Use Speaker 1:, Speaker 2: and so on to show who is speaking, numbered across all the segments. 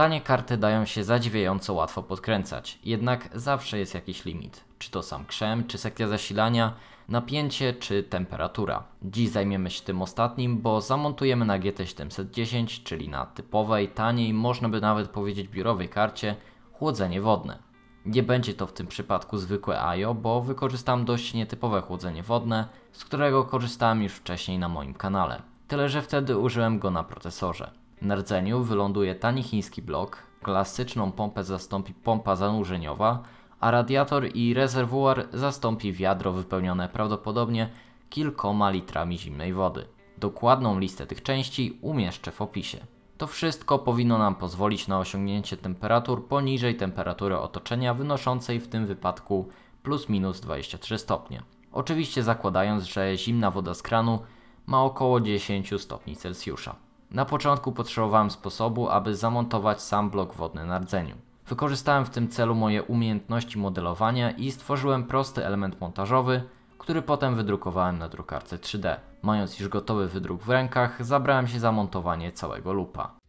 Speaker 1: Tanie karty dają się zadziwiająco łatwo podkręcać, jednak zawsze jest jakiś limit. Czy to sam krzem, czy sekcja zasilania, napięcie, czy temperatura. Dziś zajmiemy się tym ostatnim, bo zamontujemy na GT 710, czyli na typowej, taniej, można by nawet powiedzieć biurowej karcie, chłodzenie wodne. Nie będzie to w tym przypadku zwykłe AIO, bo wykorzystam dość nietypowe chłodzenie wodne, z którego korzystałem już wcześniej na moim kanale. Tyle, że wtedy użyłem go na procesorze. Na rdzeniu wyląduje tani chiński blok, klasyczną pompę zastąpi pompa zanurzeniowa, a radiator i rezerwuar zastąpi wiadro wypełnione prawdopodobnie kilkoma litrami zimnej wody. Dokładną listę tych części umieszczę w opisie. To wszystko powinno nam pozwolić na osiągnięcie temperatur poniżej temperatury otoczenia wynoszącej w tym wypadku plus minus 23 stopnie. Oczywiście zakładając, że zimna woda z kranu ma około 10 stopni Celsjusza. Na początku potrzebowałem sposobu, aby zamontować sam blok wodny na rdzeniu. Wykorzystałem w tym celu moje umiejętności modelowania i stworzyłem prosty element montażowy, który potem wydrukowałem na drukarce 3D. Mając już gotowy wydruk w rękach, zabrałem się za montowanie całego lupa.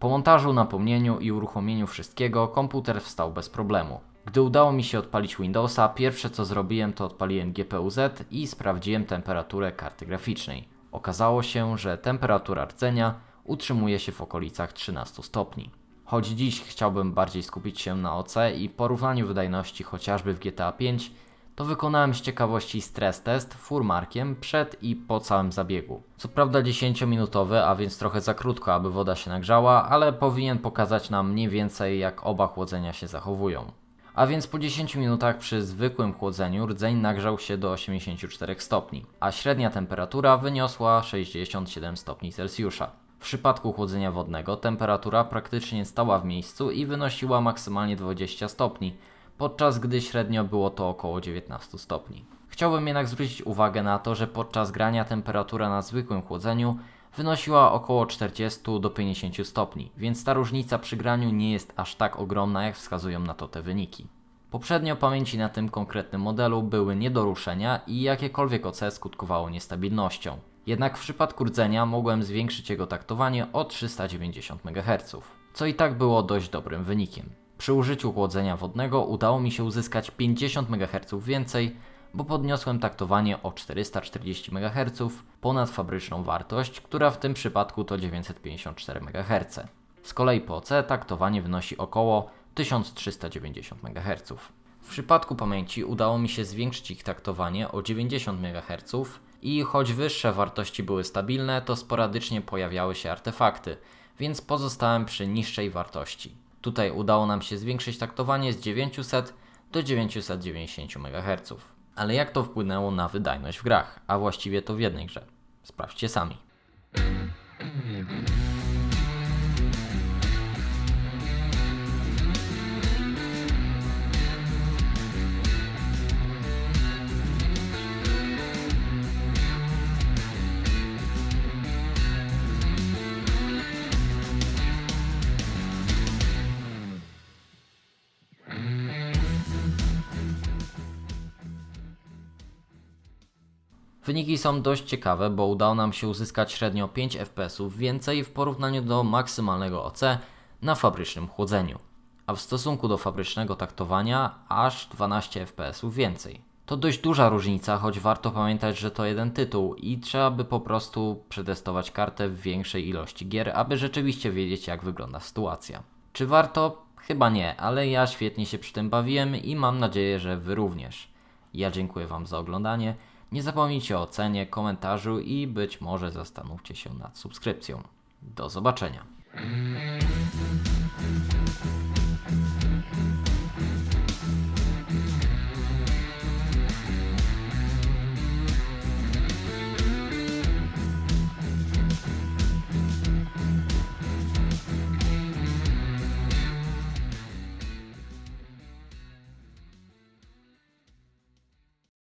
Speaker 1: Po montażu, napomnieniu i uruchomieniu wszystkiego, komputer wstał bez problemu. Gdy udało mi się odpalić Windowsa, pierwsze co zrobiłem to odpaliłem GPU-Z i sprawdziłem temperaturę karty graficznej. Okazało się, że temperatura rdzenia utrzymuje się w okolicach 13 stopni. Choć dziś chciałbym bardziej skupić się na OC i porównaniu wydajności chociażby w GTA 5, to wykonałem z ciekawości stres test furmarkiem przed i po całym zabiegu. Co prawda 10-minutowy, a więc trochę za krótko, aby woda się nagrzała, ale powinien pokazać nam mniej więcej jak oba chłodzenia się zachowują. A więc po 10 minutach przy zwykłym chłodzeniu rdzeń nagrzał się do 84 stopni, a średnia temperatura wyniosła 67 stopni Celsjusza. W przypadku chłodzenia wodnego temperatura praktycznie stała w miejscu i wynosiła maksymalnie 20 stopni, podczas gdy średnio było to około 19 stopni. Chciałbym jednak zwrócić uwagę na to, że podczas grania temperatura na zwykłym chłodzeniu wynosiła około 40 do 50 stopni, więc ta różnica przy graniu nie jest aż tak ogromna, jak wskazują na to te wyniki. Poprzednio pamięci na tym konkretnym modelu były nie do ruszenia i jakiekolwiek OC skutkowało niestabilnością. Jednak w przypadku rdzenia mogłem zwiększyć jego taktowanie o 390 MHz, co i tak było dość dobrym wynikiem. Przy użyciu chłodzenia wodnego udało mi się uzyskać 50 MHz więcej, bo podniosłem taktowanie o 440 MHz ponad fabryczną wartość, która w tym przypadku to 954 MHz. Z kolei po OC taktowanie wynosi około 1390 MHz. W przypadku pamięci udało mi się zwiększyć ich taktowanie o 90 MHz i choć wyższe wartości były stabilne, to sporadycznie pojawiały się artefakty, więc pozostałem przy niższej wartości. Tutaj udało nam się zwiększyć taktowanie z 900 do 990 MHz. Ale jak to wpłynęło na wydajność w grach, a właściwie to w jednej grze? Sprawdźcie sami. Wyniki są dość ciekawe, bo udało nam się uzyskać średnio 5 fps więcej w porównaniu do maksymalnego OC na fabrycznym chłodzeniu, a w stosunku do fabrycznego taktowania aż 12 fps więcej. To dość duża różnica, choć warto pamiętać, że to jeden tytuł i trzeba by po prostu przetestować kartę w większej ilości gier, aby rzeczywiście wiedzieć jak wygląda sytuacja. Czy warto? Chyba nie, ale ja świetnie się przy tym bawiłem i mam nadzieję, że Wy również. Ja dziękuję Wam za oglądanie. Nie zapomnijcie o ocenie, komentarzu i być może zastanówcie się nad subskrypcją. Do zobaczenia.